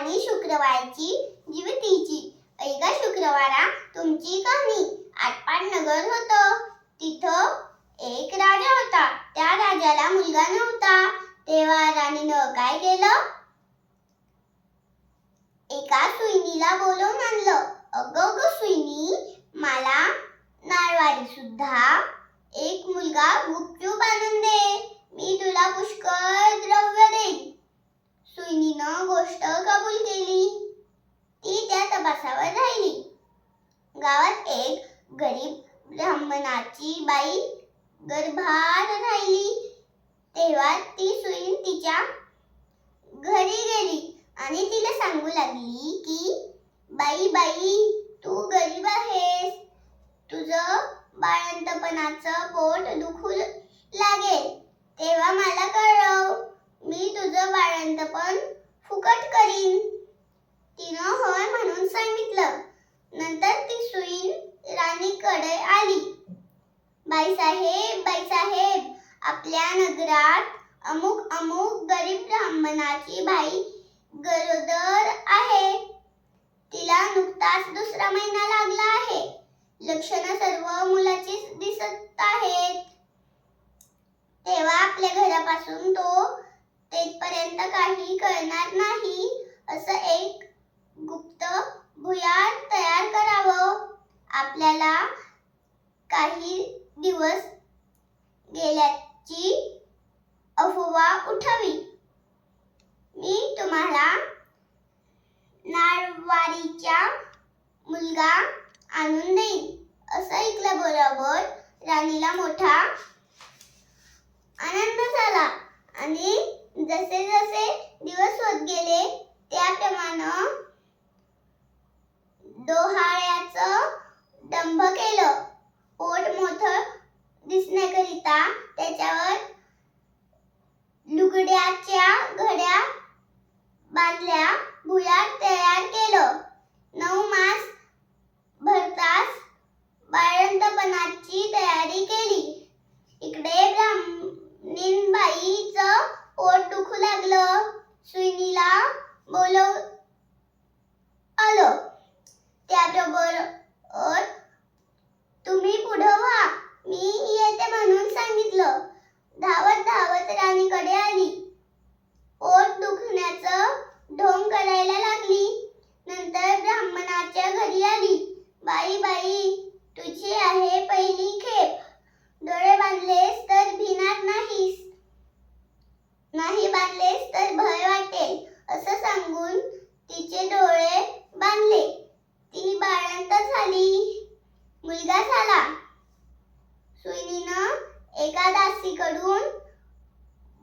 आणि शुक्रवारची जीवतीची. ऐका शुक्रवारा तुमची कहाणी. आटपाट नगर होतं. तिथं एक राजा होता. त्या राजाला मुलगा नव्हता. तेव्हा राणीनं काय केलं? एका सुईनीला बोलवून आणलं. अगं अगं सुईनी मला नारवाडी सुद्धा एक मुलगा गुपचूप आणून दे मी तुला पुष्कळ द्रव्य देईन सुईणीनं गोष्ट कबूल केली ती त्या तपासावर राहिली गावात एक गरीब ब्राह्मणाची बाई गर्भात राहिली तेव्हा ती सुईण तिच्या घरी गेली आणि तिला सांगू लागली की बाई बाई तू गरीब आहेस. तुझं बाळंतपणाचं पोट दुखू लागेल. तेव्हा मला कळव मी तुझं बाळंतपण फुकट करीन. तिनं होय म्हणून सांगितलं. नंतर ती सुईण राणीकडे आली. बाईसाहेब बाईसाहेब आपल्या नगरात अमुक अमुक गरीब ब्राह्मणाची बाई गरोदर आहे. तिला नुकताच दुसरा महिना लागला आहे. लक्षणं सर्व मुलाची दिसत आहेत. तेव्हा आपल्या घरापासून तो तेथपर्यंत काही कळणार नाही असं एक गुप्त भुयार तयार करावं. आपल्याला काही दिवस ची अफवा उठावी. मी तुम्हाला नारवारीच्या मुलगा आणून देईन. असं ऐकल्याबरोबर राणीला मोठा आनंद झाला. आणि जसे जसे दिवस होत गेले त्याप्रमाणे डोहाळ्याचं दंभ केलं पोट मोठं दिसण्याकरिता त्याच्यावर लुगड्याच्या घड्या बांधल्या भुयार तयार केलं नऊ मास भरताच बाळंतपणाची तयारी केली इकडे ब्राह्मणीबाईचं पोट दुखू लागलं सुईणीला बोलव आलं त्याबरोबर तुम्ही पुढं व्हा मी येते म्हणून सांगितलं धावत धावत राणीकडे आली पोट दुखण्याचं ढोंग करायला लागली नंतर ब्राह्मणाच्या घरी आली बाई बाई तुझी आहे पहिली खेप डोळे बांधलेस तर भिणार नाहीस नाही बांधलेस तर भय वाटेल असं सांगून तिचे डोळे बांधले ती बाळंत झाली मुलगा झाला सुईणीनं एका दासीकडून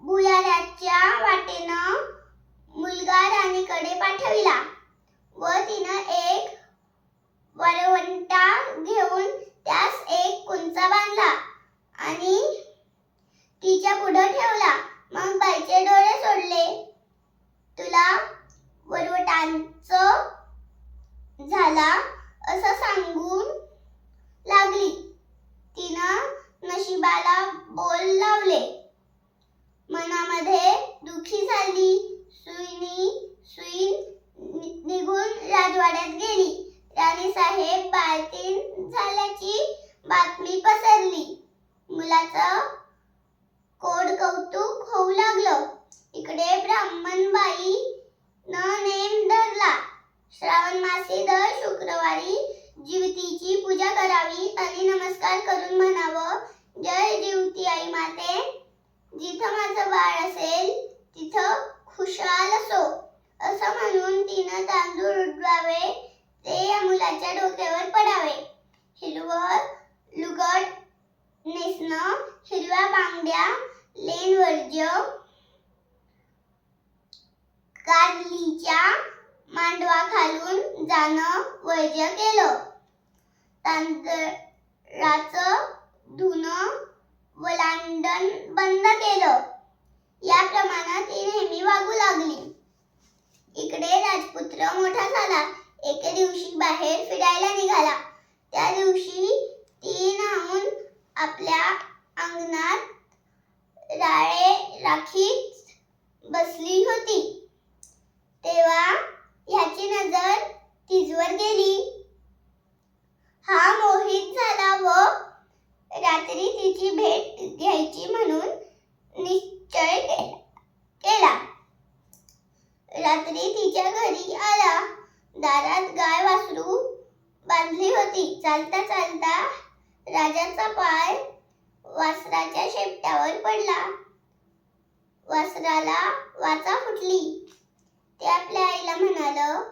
भुयाराच्या वाटेनं मुलगा राणीकडे पाठविला व तिनं एक वरवंटा घेऊन त्यास एक कुंचा बांधला आणि तिच्या पुढं ठेवला मग बाईचे डोळे सोडले तुला वरवटांचं झाला असं सांगून लागली तिनं नशिबाला बोल लावले. मनामध्ये दुखी झाली सुईनी सुईन निघून राजवाड्यात गेली. राणी साहेब बाळतीन झाल्याची बातमी पसरली. मुलाचं कोड कौतुक होऊ लागलं. इकडे ब्राह्मण बाई न नेम धरला. श्रावण मासी दर शुक्रवारी जीवतीची पूजा करावी आणि नमस्कार करून म्हणावं जय जीवती आई माते. जिथं माझं बाळ असेल तिथं खुशाल असो. असं म्हणून तिनं तांदूळ उडवावे ते या मुलाच्या डोक्यावर पडावे. हिरवं लुगड नेसणं हिरव्या बांगड्या लेन वर्ज्य कारलीच्या मांडवा खालून जाणं वर्ज्य केलं. तांदळाचं धुणं वलांडण बंद केलं. याप्रमाणे ती नेहमी वागू लागली. इकडे राजपुत्र मोठा झाला. एके दिवशी बाहेर फिरायला निघाला. त्या दिवशी ती नाहून आपल्या अंगणात राळे राखीत बसली होती. तेव्हा ह्याची नजर तिजवर गेली. हा मोहित झाला व रात्री तिची भेट घ्यायची म्हणून निश्चय केला. रात्री तिच्या घरी आला. दारात गाय वासरू बांधली होती. चालता चालता राजाचा पाय वासराच्या शेपट्यावर पडला. वासराला वाचा फुटली. ते आपल्या आईला म्हणाल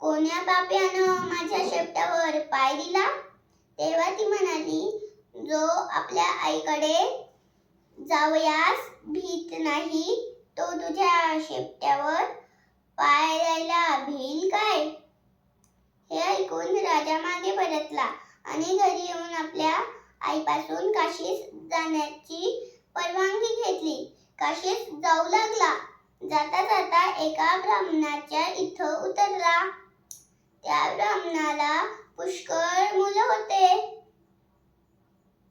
कोण्या बाप्यानं माझ्या शेपट्यावर पाय दिला? तेव्हा ती म्हणाली जो आपल्या आईकडे जावयास भीत नाही तो तुझ्या शेपट्यावर पाय द्यायला भिल काय? हे ऐकून राजा मागे परतला आणि घरी येऊन आपल्या आईपासून काशीस जाण्याची परवानगी घेतली. काशीस जाऊ लागला. जाता जाता एका ब्राह्मणाच्या इथं उतरला. त्या ब्राह्मणाला पुष्कळ मुलं होते.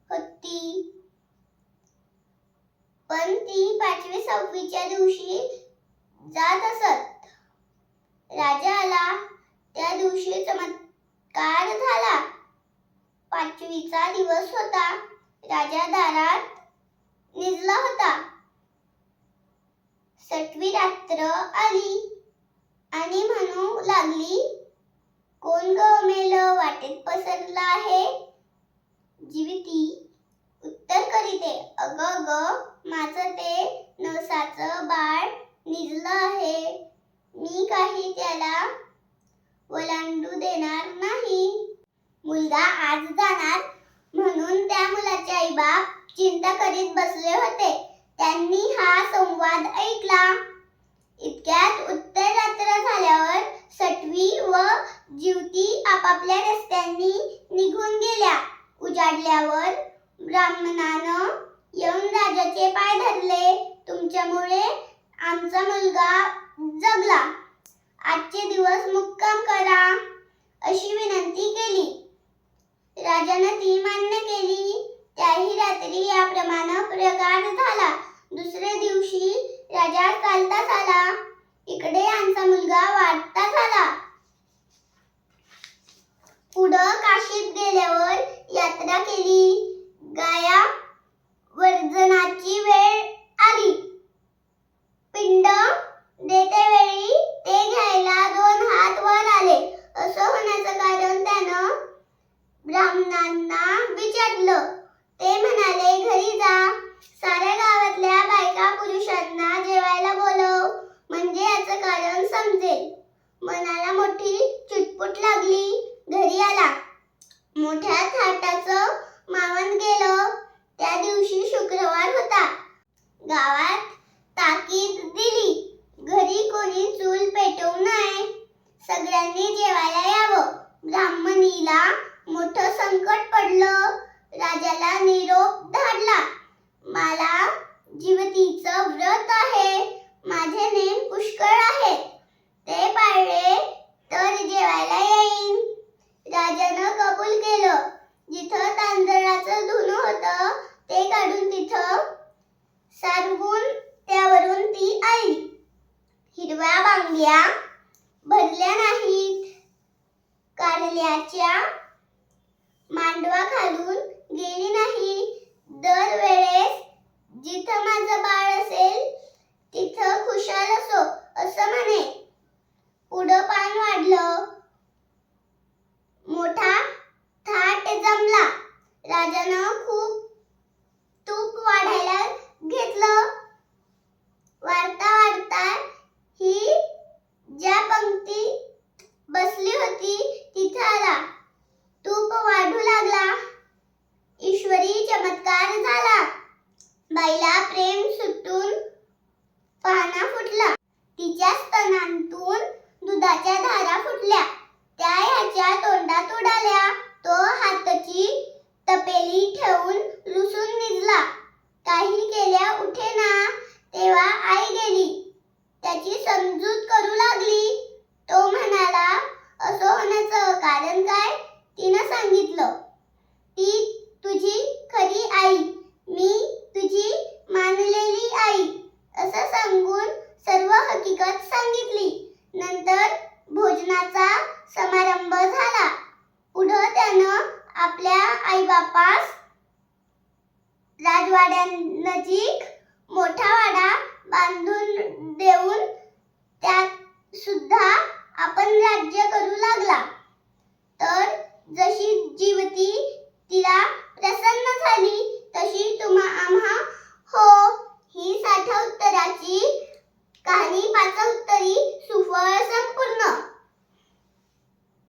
होती. पण ती पाचवी सहावीच्या दिवशी जात असत. राजा आला त्या दिवशी चमत्कार झाला. पाचवीचा दिवस होता. राजा दारात निजला होता. सटवी रात्र आली आणि म्हणू लागली कोण गमेल वाटेत पसरला आहे. जीविती अग ग माझं ते नवसाचं बाळ निजलं आहे. मी काही त्याला ओलांडू देणार नाही. मुलगा आज जाणार म्हणून त्या मुलाचे आईबाप चिंता करीत बसले होते. त्यांनी हा संवाद ऐकला. इतक्यात उत्तर रात्र झाल्यावर सटवी व जीवती आपापल्या रस्त्यांनी निघून गेल्या. उजाडल्यावर ब्राह्मणानं येऊन राजाचे पाय धरले. तुमच्यामुळे आमचा मुलगा जगला. आजचे दिवस मुक्काम करा. अशी विनंती केली. राजानं ती मान्य केली. त्याही रात्री याप्रमाणे प्रकार झाला. दुसऱ्या दिवशी राजा चालता झाला इकडे आमचा मुलगा वाढता झाला पुढं काशीत गेला यात्रा केली गाया वर्जनाची वेळ आली पिंड देते वेळी ते घ्यायला दोन हात वर आले असं होण्याचं कारण त्यानं ब्राह्मणांना विचारलं ते म्हणाले घरी जा साऱ्या गावातल्या बायका पुरुषांना जेवायला बोलव म्हणजे याचं कारण समजेल मनाला मोठी चुटपुट लागली घरी आला मोठ्या थाटाचं मावन गेलं त्या दिवशी शुक्रवार होता गावात ताकीद दिली घरी कोणी चूल पेटवू नये सगळ्यांनी जेवायला यावं ब्राह्मणीला मोठं संकट पडलं. राजाला निरोप धाडला. मला जीवतीचं व्रत आहे. माझे नेम पुष्कळ आहेत. ते पाळले तर जेवायला येईन. राजानं कबूल केलं. जिथं तांदळाचं धुणं होतं ते काढून तिथं सारवून त्यावरून ती आली हिरव्या बांगड्या भरल्या नाहीत. कारल्याच्या मांडवा घालून गेली नाही. दरवेळेस